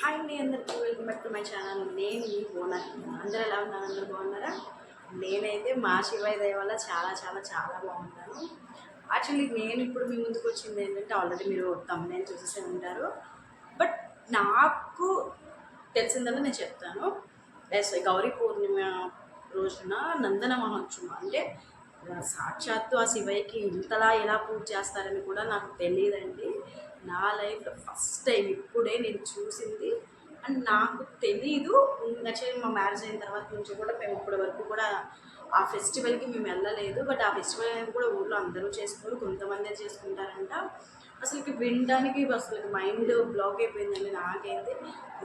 Hi అండి అందరికీ welcome back to my channel నేను మీ ఓనర్ అందరూ ఎలా ఉన్నారు? అందరూ బాగున్నారా? నేనైతే మా శివయ్య దయ వల్ల చాలా చాలా చాలా బాగున్నాను. యాక్చువల్లీ నేను ఇప్పుడు మీ ముందుకు వచ్చింది ఏంటంటే ఆల్రెడీ మీరు తమ్మునేను చూసేసే ఉంటారు. బట్ నాకు తెలిసిందల్లా నేను చెప్తాను. ఎస్ గౌరీ పూర్ణిమ రోజున నందన మహోత్సవం. అంటే సాక్షాత్తు ఆ శివయ్యకి ఇంతలా ఎలా పూజ చేస్తారని కూడా నాకు తెలియదండి. నా లైఫ్లో ఫస్ట్ టైం ఇప్పుడే నేను చూసింది. అండ్ నాకు తెలీదు. యాక్చువల్లీ మా మ్యారేజ్ అయిన తర్వాత నుంచి కూడా మేము ఇప్పటి వరకు కూడా ఆ ఫెస్టివల్కి మేము వెళ్ళలేదు. బట్ ఆ ఫెస్టివల్ అనేది కూడా ఊళ్ళో అందరూ చేసుకోరు కొంతమందే చేసుకుంటారంట. అసలుకి వినడానికి అసలు మైండ్ బ్లాక్ అయిపోయిందండి నాకైతే.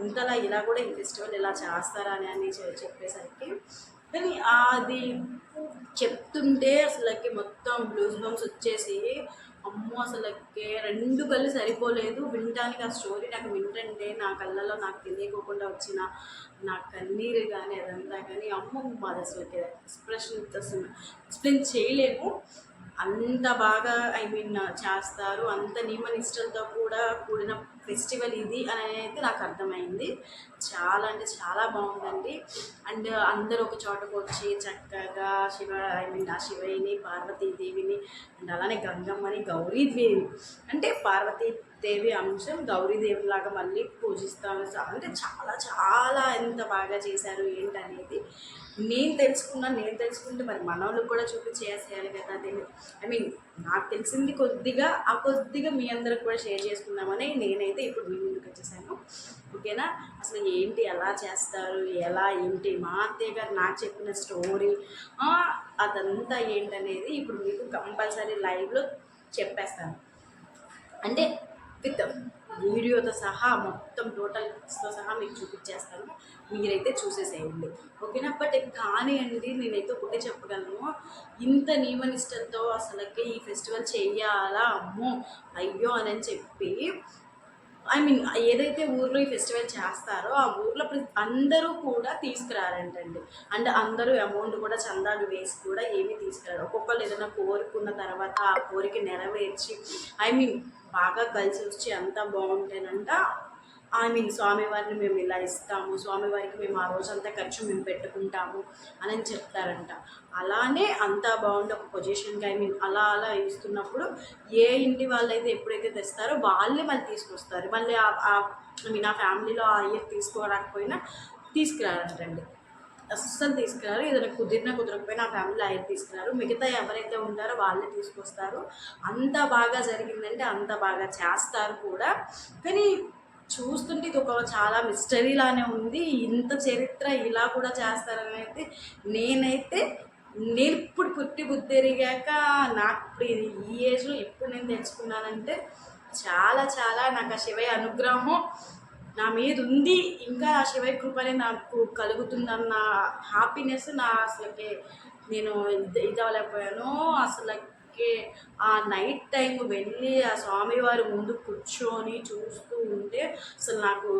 ఇంతలా ఇలా కూడా ఈ ఫెస్టివల్ ఇలా చేస్తారా అని అని చె- చెప్పేసరికి. కానీ అది చెప్తుంటే అసలుకి మొత్తం బ్లూస్ బంప్స్ వచ్చేసి అమ్మో అసలు రెండు కళ్ళు సరిపోలేదు. వినటానికి ఆ స్టోరీ నాకు వింటంటే నా కళ్ళలో నాకు తెలియకోకుండా వచ్చిన నా కన్నీరు కానీ అదంతా కానీ అమ్మ మాది అసలు ఎక్స్ప్రెషన్ అసలు ఎక్స్ప్లెయిన్ చేయలేము. అంత బాగా ఐ మీన్ చేస్తారు. అంత నియమ నిష్టలతో కూడా కూడిన ఫెస్టివల్ ఇది అని అయితే నాకు అర్థమైంది. చాలా అంటే చాలా బాగుందండి. అండ్ అందరూ ఒక చోటకు వచ్చి చక్కగా శివ ఐ మీన్ ఆ శివయ్యని పార్వతీదేవిని అండ్ అలానే గంగమ్మని గౌరీదేవి. అంటే పార్వతీదేవి అంశం గౌరీదేవి లాగా మళ్ళీ పూజిస్తాము అంటే చాలా చాలా ఎంత బాగా చేశారు ఏంటనేది నేను తెలుసుకున్నా నేను తెలుసుకుంటే మరి మనోళ్ళకి కూడా చూపించేసేయాలి కదా తెలియదు ఐ మీన్ నాకు తెలిసింది కొద్దిగా ఆ కొద్దిగా మీ అందరికి కూడా షేర్ చేసుకుందామని నేనైతే ఇప్పుడు మీ ముందుకు వచ్చేసాను. ఓకేనా? అసలు ఏంటి ఎలా చేస్తారు? ఎలా? ఏంటి? మా అత్తయ్య గారు నాకు చెప్పిన స్టోరీ అదంతా ఏంటనేది ఇప్పుడు మీకు కంపల్సరీ లైవ్లో చెప్పేస్తాను. అంటే విత్ వీడియోతో సహా మొత్తం టోటల్ టోటల్స్తో సహా మీకు చూపించేస్తాను. మీరైతే చూసేసేయండి. ఓకేనా? బట్ కానీ అండి నేనైతే ఒకటే చెప్పగలను. ఇంత నియమనిష్టంతో అసలుకి ఈ ఫెస్టివల్ చేయాలా? అమ్మో అయ్యో అని చెప్పి ఐ మీన్ ఏదైతే ఊర్లో ఈ ఫెస్టివల్ చేస్తారో ఆ ఊర్లో ప్రతి అందరూ కూడా తీసుకురారంటండి. అంటే అందరూ అమౌంట్ కూడా చందాలు వేసి కూడా ఏమీ తీసుకురారు. ఒక్కొక్కరు ఏదైనా కోరుకున్న తర్వాత ఆ కోరిక నెరవేర్చి ఐ మీన్ బాగా కలిసి వచ్చి అంతా బాగుంటేనంట ఐ మీన్ స్వామివారిని మేము ఇలా ఇస్తాము స్వామివారికి మేము ఆ రోజంతా ఖర్చు మేము పెట్టుకుంటాము అని చెప్తారంట. అలానే అంతా బాగుండే ఒక పొజిషన్కి ఐ మీన్ అలా అలా ఇస్తున్నప్పుడు ఏ ఇంటి వాళ్ళైతే ఎప్పుడైతే తెస్తారో వాళ్ళే మళ్ళీ తీసుకొస్తారు. మళ్ళీ ఐ మీన్ ఆ ఫ్యామిలీలో ఆ ఇయర్ తీసుకోరాకపోయినా తీసుకురారంటండి. అస్సలు తీసుకురారు. ఏదైనా కుదిరినా కుదరకపోయినా ఆ ఫ్యామిలీ ఆయన తీసుకురారు. మిగతా ఎవరైతే ఉంటారో వాళ్ళే తీసుకొస్తారు. అంత బాగా జరిగిందంటే అంత బాగా చేస్తారు కూడా. కానీ చూస్తుంటే ఇది ఒక చాలా మిస్టరీ లానే ఉంది. ఇంత చరిత్ర ఇలా కూడా చేస్తారని అయితే నేనైతే నేను ఇప్పుడు పుట్టి బుద్ధిరిగాక నాకు ఇప్పుడు ఇది ఈ ఏజ్లో ఎప్పుడు నేను తెలుసుకున్నానంటే చాలా చాలా నాకు ఆ శివయ్య అనుగ్రహం నా మీద ఉంది. ఇంకా ఆ శివయ్య కృపనే నాకు కలుగుతుందన్న హ్యాపీనెస్ నా అసలుకి నేను ఇది ఇదవలేకపోయాను అందుకే ఆ నైట్ టైం వెళ్ళి ఆ స్వామివారి ముందు కూర్చొని చూస్తూ ఉంటే అసలు నాకు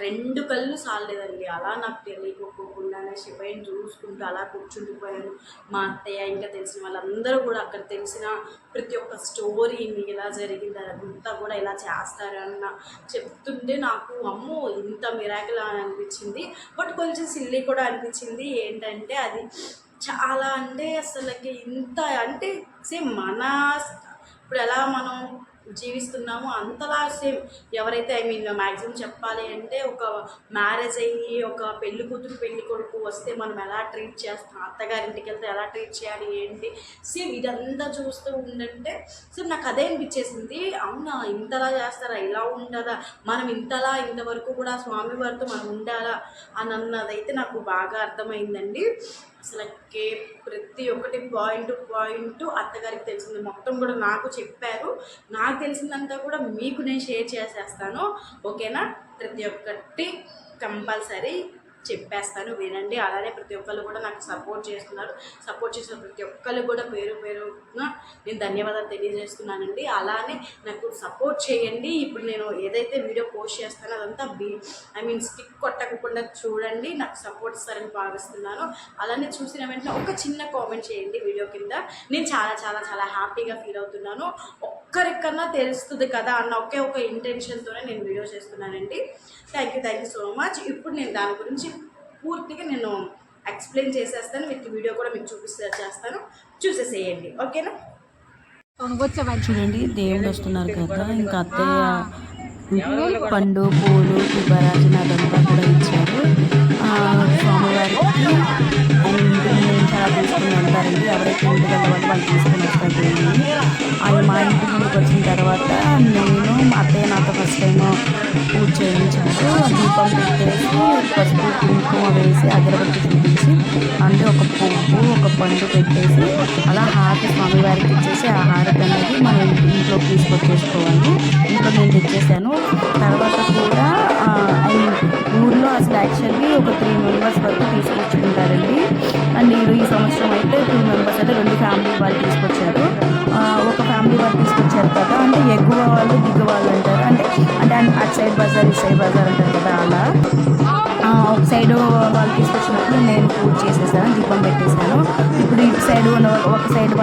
రెండు కళ్ళు సాలేదండి అలా నాకు తెలియకపోకుండానే శివయ్యని చూసుకుంటూ అలా కూర్చుండిపోయాను మా అత్తయ్య ఇంకా తెలిసిన వాళ్ళందరూ కూడా అక్కడ తెలిసిన ప్రతి ఒక్క స్టోరీని ఇలా జరిగింది అదంతా కూడా ఇలా చేస్తారన్న చెప్తుంటే నాకు అమ్మో ఇంత మిరాకిల్ అని అనిపించింది. బట్ కొంచెం సిల్లీ కూడా అనిపించింది. ఏంటంటే అది చాలా అంటే అసలుకి ఇంత అంటే సేమ్ మన ఇప్పుడు ఎలా మనం జీవిస్తున్నామో అంతలా సేమ్. ఎవరైతే ఐ మీన్ మ్యాక్సిమం చెప్పాలి అంటే ఒక మ్యారేజ్ అయ్యి ఒక పెళ్ళి కూతురు పెళ్ళి కొడుకు వస్తే మనం ఎలా ట్రీట్ చేస్తాం అత్తగారింటికి వెళ్తే ఎలా ట్రీట్ చేయాలి ఏంటి? సేమ్ ఇదంతా చూస్తూ ఉండంటే సేమ్ నాకు అదే అనిపించేసింది. అవునా ఇంతలా చేస్తారా ఇలా ఉండదా మనం ఇంతలా ఇంతవరకు కూడా స్వామివారితో మనం ఉండాలా అని అన్నదైతే నాకు బాగా అర్థమైందండి. అసలుకే ప్రతి ఒక్కటి పాయింట్ పాయింట్ అత్తగారికి తెలిసింది. మొత్తం కూడా నాకు చెప్పారు. నాకు తెలిసిందంతా కూడా మీకు నేను షేర్ చేసేస్తాను. ఓకేనా? ప్రతి ఒక్కటి కంపల్సరీ చెప్పేస్తాను వినండి. అలానే ప్రతి ఒక్కళ్ళు కూడా నాకు సపోర్ట్ చేస్తున్నారు. సపోర్ట్ చేసిన ప్రతి ఒక్కళ్ళు కూడా పేరు పేరున నేను ధన్యవాదాలు తెలియజేస్తున్నానండి. అలానే నాకు సపోర్ట్ చేయండి. ఇప్పుడు నేను ఏదైతే వీడియో పోస్ట్ చేస్తానో అదంతా బీ ఐ మీన్ స్టిక్ కొట్టకుండా చూడండి. నాకు సపోర్ట్ ఇస్తారని భావిస్తున్నాను. అలానే చూసిన వెంటనే ఒక చిన్న కామెంట్ చేయండి వీడియో కింద. నేను చాలా చాలా చాలా హ్యాపీగా ఫీల్ అవుతున్నాను. ఒక్కరికన్నా తెలుస్తుంది కదా అన్న ఒకే ఒక ఇంటెన్షన్తోనే నేను వీడియో చేస్తున్నానండి. Thank you thank you so much ఇప్పుడు నేను దాని గురించి పూర్తిగా నేను ఎక్స్ప్లెయిన్ చేసేస్తాను మీకు వీడియో కూడా మీకు చూపిస్తే చేస్తాను. చూసేసేయండి. ఓకేనా? చూడండి దేవుడు వస్తున్నారు కదా ఇంకా అత్తయ్య పండు పూలు దీపరాజన అదంతా కూడా ఇచ్చారు. పెట్టేసి అగరబత్తి చూపించి అంటే ఒక పువ్వు ఒక పండు పెట్టేసి అలా హారతి స్వామివారికి ఇచ్చేసి ఆ హారతి అనేది మనం ఇంట్లో తీసుకొచ్చేసుకోవాలి. ఇంట్లో నేను తెచ్చేసాను. తర్వాత కూడా ఐ మీన్ ఊర్లో అసలు యాక్చువల్లీ ఒక త్రీ మెంబర్స్ వరకు తీసుకొచ్చుకుంటారండి. అండ్ ఈ ఈ సంవత్సరం అయితే టూ మెంబర్స్ అయితే రెండు ఫ్యామిలీ వాళ్ళు తీసుకొచ్చారు.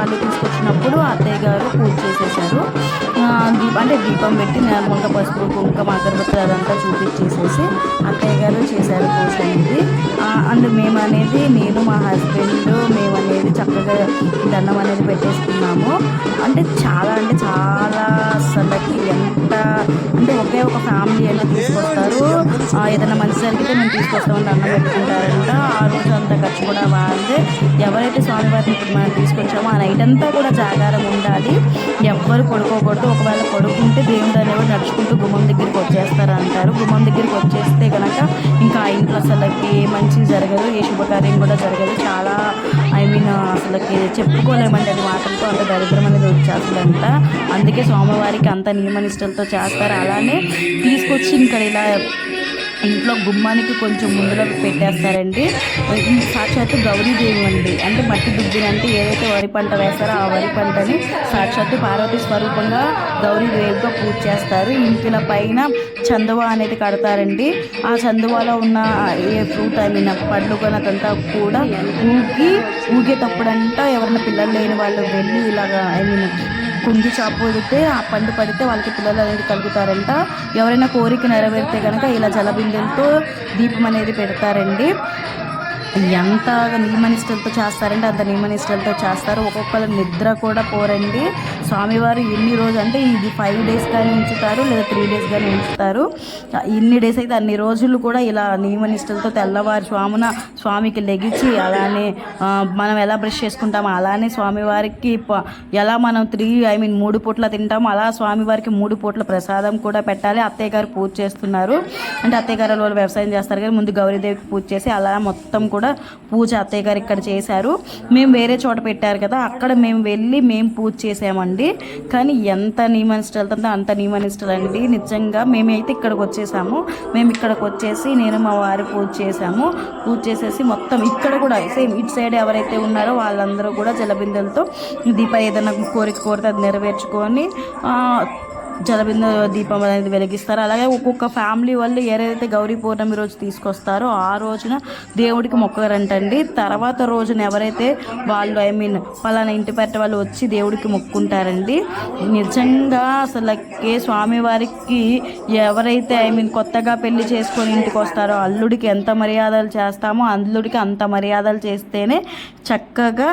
వాళ్ళు తీసుకొచ్చినప్పుడు అత్తయ్య గారు పూజ చేసేసారు దీప దీపం అంటే దీపం పెట్టి నార్మల్గా పసుపు కుంకుమ అగరబత్తి అదంతా చూపించేసేసి అత్తయ్య గారు చేశారు పూజ అనేది. అండ్ మేము అనేది నేను మా హస్బెండ్ మేము అనేది చక్కగా దండం అనేది పెట్టేసుకున్నాము. అంటే చాలా అంటే చాలా అసలుకి ఎంత అంటే ఒకే ఒక ఫ్యామిలీ అయినా తీసుకొస్తారు. ఏదైనా మంచి జరిగితే మేము తీసుకొస్తామని అన్నం పెట్టుకుంటారంట. ఆ రోజు అంతా ఖర్చు కూడా వాళ్ళే ఎవరైతే స్వామివారిని ఇప్పుడు మనం తీసుకొచ్చామో ఆ నైట్ అంతా కూడా జాగారం ఉండాలి. ఎవ్వరు పడుకోకూడదు. ఒకవేళ పడుకుంటే దేవుడు అనేవాడు నడుచుకుంటూ గుమ్మం దగ్గరికి వచ్చేస్తారు అంటారు గుమ్మం దగ్గరికి వచ్చేస్తే కనుక ఇంకా ఇంట్లో అసలు ఏ మంచి జరగదు. ఏ శుభకార్యం కూడా జరగదు. చాలా అసలుకి చెప్పుకోలేమండి అది మాటలతో అంత దరిద్రం అనేది వచ్చేస్తుందంట. అందుకే స్వామివారికి అంత నియమనిష్టలతో చేస్తారు. అలానే తీసుకొచ్చి ఇక్కడ ఇలా ఇంట్లో గుమ్మానికి కొంచెం ముందులో పెట్టేస్తారండి. సాక్షాత్తు గౌరీదేవి అండి. అంటే మట్టి దుగ్గిని అంటే ఏదైతే వరి పంట వేస్తారో ఆ వరి పంటని సాక్షాత్తు పార్వతి స్వరూపంగా గౌరీదేవిగా పూజ చేస్తారు. ఇంటిల పైన చందువ అనేది కడతారండి. ఆ చందువాలో ఉన్న ఏ ఫ్రూట్ ఐ మీన్ పండ్లు కొనదంతా కూడా ఊగి ఊగేటప్పుడంతా ఎవరైనా పిల్లలు లేని వాళ్ళు వెళ్ళి ఇలాగా ఐ మీన్ గుంజు చాపు వదిలితే ఆ పండు పడితే వాళ్ళకి పిల్లలు అనేది కలుగుతారంట. ఎవరైనా కోరిక నెరవేరితే కనుక ఇలా జలబిందెలతో దీపం అనేది పెడతారండి. ఎంత నియమనిష్టలతో చేస్తారంటే అంత నియమనిష్టలతో చేస్తారు. ఒక్కొక్కరు నిద్ర కూడా పోరండి. స్వామివారు ఎన్ని రోజులు అంటే ఇది ఫైవ్ డేస్ కానీ ఉంచుతారు లేదా త్రీ డేస్ కానీ ఉంచుతారు. ఇన్ని డేస్ అయితే అన్ని రోజులు కూడా ఇలా నియమనిష్టలతో తెల్లవారు స్వామున స్వామికి లెగిచి అలానే మనం ఎలా బ్రష్ చేసుకుంటామో అలానే స్వామివారికి ప- ఎలా మనం త్రీ ఐ మీన్ మూడు పూట్ల తింటామో అలా స్వామివారికి మూడు పూట్ల ప్రసాదం కూడా పెట్టాలి. అత్తయ్య గారు పూజ చేస్తున్నారు. అంటే అత్తయ్య గారు వాళ్ళు వ్యవసాయం చేస్తారు కదా ముందు గౌరీదేవికి పూజ చేసి అలా మొత్తం కూడా పూజ అత్తయ్య గారు ఇక్కడ చేశారు. మేము వేరే చోట పెట్టారు కదా అక్కడ మేము వెళ్ళి మేము పూజ చేసామండి. కానీ ఎంత నియమనిష్టలతో అంత నియమనిష్టలు అండి నిజంగా మేమైతే ఇక్కడికి వచ్చేసాము. మేము ఇక్కడికి వచ్చేసి నేను మా వారి పూజ చేసాము పూజ చేసేసి మొత్తం ఇక్కడ కూడా సేమ్ ఇటు సైడ్ ఎవరైతే ఉన్నారో వాళ్ళందరూ కూడా జలబిందెలతో దీప ఏదైనా కోరిక కోరితే అది నెరవేర్చుకొని జలబింద దీపం అనేది వెలిగిస్తారు. అలాగే ఒక్కొక్క ఫ్యామిలీ వాళ్ళు ఏదైతే గౌరీ పౌర్ణమి రోజు తీసుకొస్తారో ఆ రోజున దేవుడికి మొక్కరంటండి తర్వాత రోజున ఎవరైతే వాళ్ళు ఐ మీన్ పలానా ఇంటి పెట్ట వాళ్ళు వచ్చి దేవుడికి మొక్కుంటారండి. నిజంగా అసలుకి స్వామివారికి ఎవరైతే ఐ మీన్ కొత్తగా పెళ్ళి చేసుకొని ఇంటికి వస్తారో అల్లుడికి ఎంత మర్యాదలు చేస్తామో అల్లుడికి అంత మర్యాదలు చేస్తేనే చక్కగా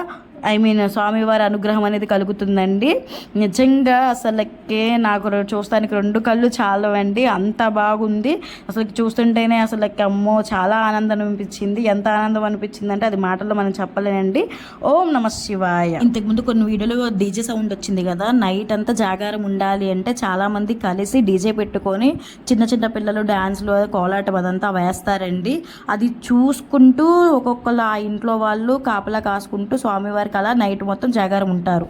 ఐ మీన్ స్వామివారి అనుగ్రహం అనేది కలుగుతుందండి. నిజంగా అసలుకే నాకు చూస్తానికి రెండు కళ్ళు చాలవండి. అంత బాగుంది. అసలు చూస్తుంటేనే అసలు అమ్మో చాలా ఆనందం అనిపించింది. ఎంత ఆనందం అనిపించింది అంటే అది మాటల్లో మనం చెప్పలేనండి. ఓం నమ శివాయ. ఇంతకుముందు కొన్ని వీడియోలో డీజే సౌండ్ వచ్చింది కదా నైట్ అంతా జాగారం ఉండాలి అంటే చాలామంది కలిసి డీజే పెట్టుకొని చిన్న చిన్న పిల్లలు డ్యాన్స్లు కోలాటం అదంతా వేస్తారండి. అది చూసుకుంటూ ఒక్కొక్కరు ఆ ఇంట్లో వాళ్ళు కాపలా కాసుకుంటూ స్వామివారికి అలా నైట్ మొత్తం జాగారం ఉంటారు.